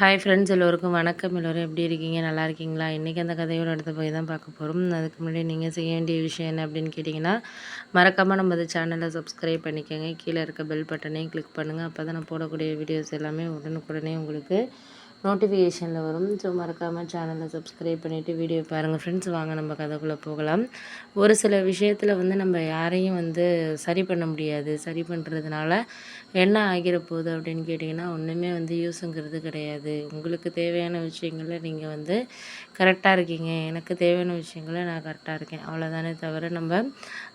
Hi friends எல்லோருக்கும் வணக்கம். எல்லோரும் எப்படி இருக்கீங்க? நல்லா இருக்கீங்களா? இன்றைக்கி அந்த கதையோட எடுத்து போய் தான் பார்க்க போகிறோம் அதுக்கு முன்னாடி நீங்கள் செய்ய வேண்டிய விஷயம் என்ன அப்படின்னு கேட்டிங்கன்னா மறக்காமல் நம்ம சேனலை சப்ஸ்கிரைப் பண்ணிக்கோங்க. கீழே இருக்க பெல் பட்டனையும் கிளிக் பண்ணுங்கள் அப்போ தான் நான் போடக்கூடிய வீடியோஸ் எல்லாமே உடனுக்குடனே உங்களுக்கு நோட்டிஃபிகேஷனில் வரும். ஸோ மறக்காமல் சேனலை சப்ஸ்கிரைப் பண்ணிவிட்டு வீடியோ பாருங்கள் ஃப்ரெண்ட்ஸ் வாங்க நம்ம கதைக்குள்ளே போகலாம். ஒரு சில விஷயத்தில் வந்து நம்ம யாரையும் வந்து சரி பண்ண முடியாது. சரி பண்ணுறதுனால என்ன ஆகிற போகுது அப்படின்னு கேட்டிங்கன்னா ஒன்றுமே வந்து யூஸுங்கிறது கிடையாது. உங்களுக்கு தேவையான விஷயங்களில் நீங்கள் வந்து கரெக்டாக இருக்கீங்க. எனக்கு தேவையான விஷயங்களில் நான் கரெக்டாக இருக்கேன். அவ்வளோதானே தவிர நம்ம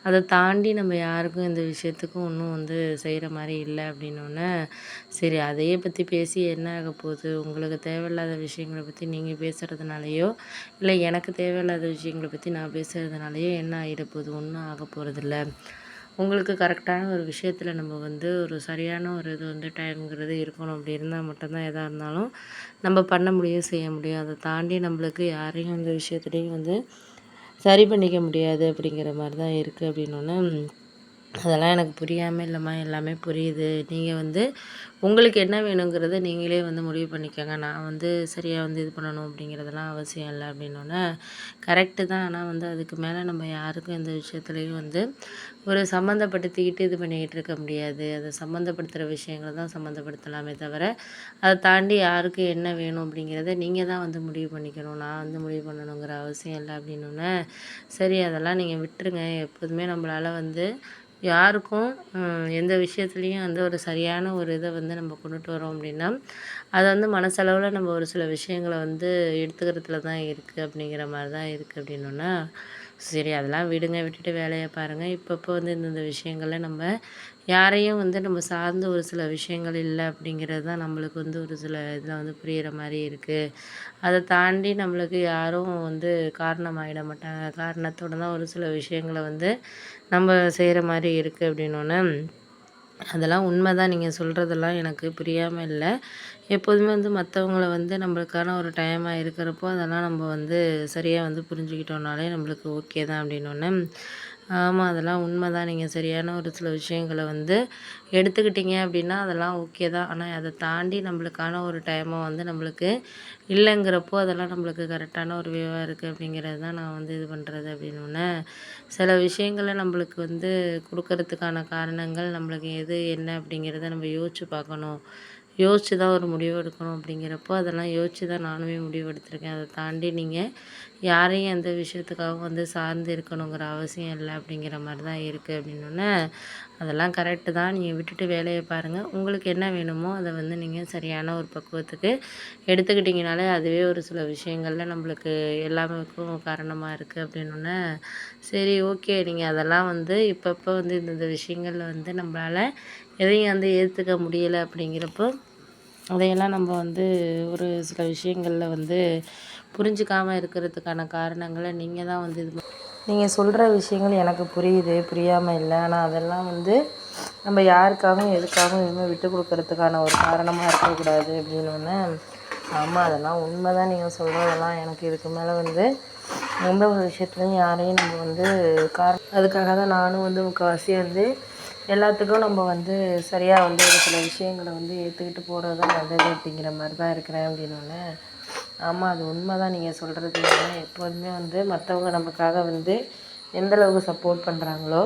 அதை தாண்டி நம்ம யாருக்கும் இந்த விஷயத்துக்கும் ஒன்றும் வந்து செய்கிற மாதிரி இல்லை அப்படின்னோடனே சரி அதையே பற்றி பேசி என்ன ஆக போகுது? உங்களுக்கு உங்களுக்கு தேவையில்லாத விஷயங்களை பற்றி நீங்கள் பேசுகிறதுனாலையோ இல்லை எனக்கு தேவையில்லாத விஷயங்களை பற்றி நான் பேசுகிறதுனாலையோ என்ன ஆகிடப்போகுது ஒன்றும் ஆக போகிறதில்ல உங்களுக்கு கரெக்டான ஒரு விஷயத்தில் நம்ம வந்து ஒரு சரியான ஒரு இது வந்து டைம்ங்கிறது இருக்கணும். அப்படி இருந்தால் மட்டும்தான் எதாக இருந்தாலும் நம்ம பண்ண முடியும் செய்ய முடியும். அதை தாண்டி நம்மளுக்கு யாரையும் அந்த விஷயத்துலேயும் வந்து சரி பண்ணிக்க முடியாது அப்படிங்கிற மாதிரி தான் இருக்குது அப்படின்னோடனே அதெல்லாம் எனக்கு புரியாமல் இல்லைம்மா எல்லாமே புரியுது. நீங்கள் வந்து உங்களுக்கு என்ன வேணுங்கிறத நீங்களே வந்து முடிவு பண்ணிக்கோங்க. நான் வந்து சரியாக வந்து இது பண்ணணும் அப்படிங்கிறதெல்லாம் அவசியம் இல்லை அப்படின்னோடனே கரெக்டு தான். ஆனால் வந்து அதுக்கு மேலே நம்ம யாருக்கும் எந்த விஷயத்துலையும் வந்து ஒரு சம்மந்தப்படுத்திக்கிட்டு இது பண்ணிக்கிட்டு இருக்க முடியாது. அதை சம்மந்தப்படுத்துகிற விஷயங்களை தான் சம்மந்தப்படுத்தலாமே தவிர அதை தாண்டி யாருக்கு என்ன வேணும் அப்படிங்கிறத நீங்கள் தான் வந்து முடிவு பண்ணிக்கணும். நான் வந்து முடிவு பண்ணணுங்கிற அவசியம் இல்லை அப்படின்னோடனே சரி அதெல்லாம் நீங்கள் விட்டுருங்க. எப்போதுமே நம்மளால் வந்து யாருக்கும் எந்த விஷயத்துலையும் வந்து ஒரு சரியான ஒரு இதை வந்து நம்ம கொண்டுட்டு வரோம் அப்படின்னா அதை வந்து மனசளவில் நம்ம ஒரு சில விஷயங்களை வந்து எடுத்துக்கிறதுல தான் இருக்குது அப்படிங்கிற மாதிரி தான் இருக்குது அப்படின்னோன்னா சரி அதெல்லாம் விடுங்க விட்டுட்டு வேலையை பாருங்கள் இப்பப்போ வந்து இந்தந்த விஷயங்களில் நம்ம யாரையும் வந்து நம்ம சார்ந்த ஒரு சில விஷயங்கள் இல்லை அப்படிங்கிறது தான் நம்மளுக்கு வந்து ஒரு சில இதில் வந்து புரிகிற மாதிரி இருக்குது அதை தாண்டி நம்மளுக்கு யாரும் வந்து காரணமாகிட மாட்டாங்க. காரணத்தோடு தான் ஒரு சில விஷயங்களை வந்து நம்ம செய்கிற மாதிரி இருக்குது அப்படின்னோடனே அதெல்லாம் உண்மை தான் நீங்கள் சொல்கிறதெல்லாம் எனக்கு புரியாமல் இல்லை. எப்போதுமே வந்து மற்றவங்கள வந்து நம்மளுக்கான ஒரு டைமாக இருக்கிறப்போ அதெல்லாம் நம்ம வந்து சரியாக வந்து புரிஞ்சுக்கிட்டோம்னாலே நம்மளுக்கு ஓகே தான் அப்படின்னோடனே ஆமாம் அதெல்லாம் உண்மை தான் நீங்கள் சரியான ஒரு சில விஷயங்களை வந்து எடுத்துக்கிட்டீங்க அப்படின்னா அதெல்லாம் ஓகே தான். ஆனால் அதை தாண்டி நம்மளுக்கான ஒரு டைமை வந்து நம்மளுக்கு இல்லைங்கிறப்போ அதெல்லாம் நம்மளுக்கு கரெக்டான ஒரு வேவாக இருக்குது அப்படிங்கிறது தான் நான் வந்து இது பண்ணுறது அப்படின்னோடனே சில விஷயங்களை நம்மளுக்கு வந்து கொடுக்கறதுக்கான காரணங்கள் நம்மளுக்கு எது என்ன அப்படிங்கிறத நம்ம யோசித்து பார்க்கணும். யோசித்து தான் ஒரு முடிவு எடுக்கணும் அப்படிங்கிறப்போ அதெல்லாம் யோசித்து தான் நானுமே முடிவு எடுத்திருக்கேன். அதை தாண்டி நீங்கள் யாரையும் எந்த விஷயத்துக்காகவும் வந்து சார்ந்து இருக்கணுங்கிற அவசியம் இல்லை அப்படிங்கிற மாதிரி தான் இருக்குது அப்படின்னோடனே அதெல்லாம் கரெக்டு தான். நீங்கள் விட்டுட்டு வேலையை பாருங்கள் உங்களுக்கு என்ன வேணுமோ அதை வந்து நீங்கள் சரியான ஒரு பக்குவத்துக்கு எடுத்துக்கிட்டிங்கனாலே அதுவே ஒரு சில விஷயங்களில் நம்மளுக்கு எல்லாமேக்கும் காரணமாக இருக்குது அப்படின்னோடனே சரி ஓகே நீங்கள் அதெல்லாம் வந்து இப்பப்போ வந்து இந்தந்த விஷயங்களில் வந்து நம்மளால் எதையும் வந்து ஏற்றுக்க முடியலை அப்படிங்கிறப்போ அதையெல்லாம் நம்ம வந்து ஒரு சில விஷயங்களில் வந்து புரிஞ்சுக்காமல் இருக்கிறதுக்கான காரணங்களை நீங்கள் தான் வந்து இது நீங்கள் சொல்கிற விஷயங்கள் எனக்கு புரியுது புரியாமல் இல்லை. ஆனால் அதெல்லாம் வந்து நம்ம யாருக்காகவும் எதுக்காகவும் எதுவுமே விட்டு கொடுக்கறதுக்கான ஒரு காரணமாக இருக்கக்கூடாது அப்படின்னு. ஆமாம் அதெல்லாம் உண்மை தான் நீங்கள் சொல்கிறதெல்லாம் எனக்கு இதுக்கு மேலே வந்து எந்த ஒரு விஷயத்துலையும் யாரையும் நம்ம வந்து காரணம் அதுக்காக தான் நானும் வந்து முக்கால்வாசி வந்து எல்லாத்துக்கும் நம்ம வந்து சரியாக வந்து ஒரு சில விஷயங்களை வந்து ஏற்றுக்கிட்டு போகிறது தான் நல்லது அப்படிங்கிற மாதிரி தான் இருக்கிறேன் அப்படின்னோடனே ஆமாம் அது உண்மை தான் நீங்கள் சொல்கிறது எப்போதுமே வந்து மற்றவங்க நமக்காக வந்து எந்தளவுக்கு சப்போர்ட் பண்ணுறாங்களோ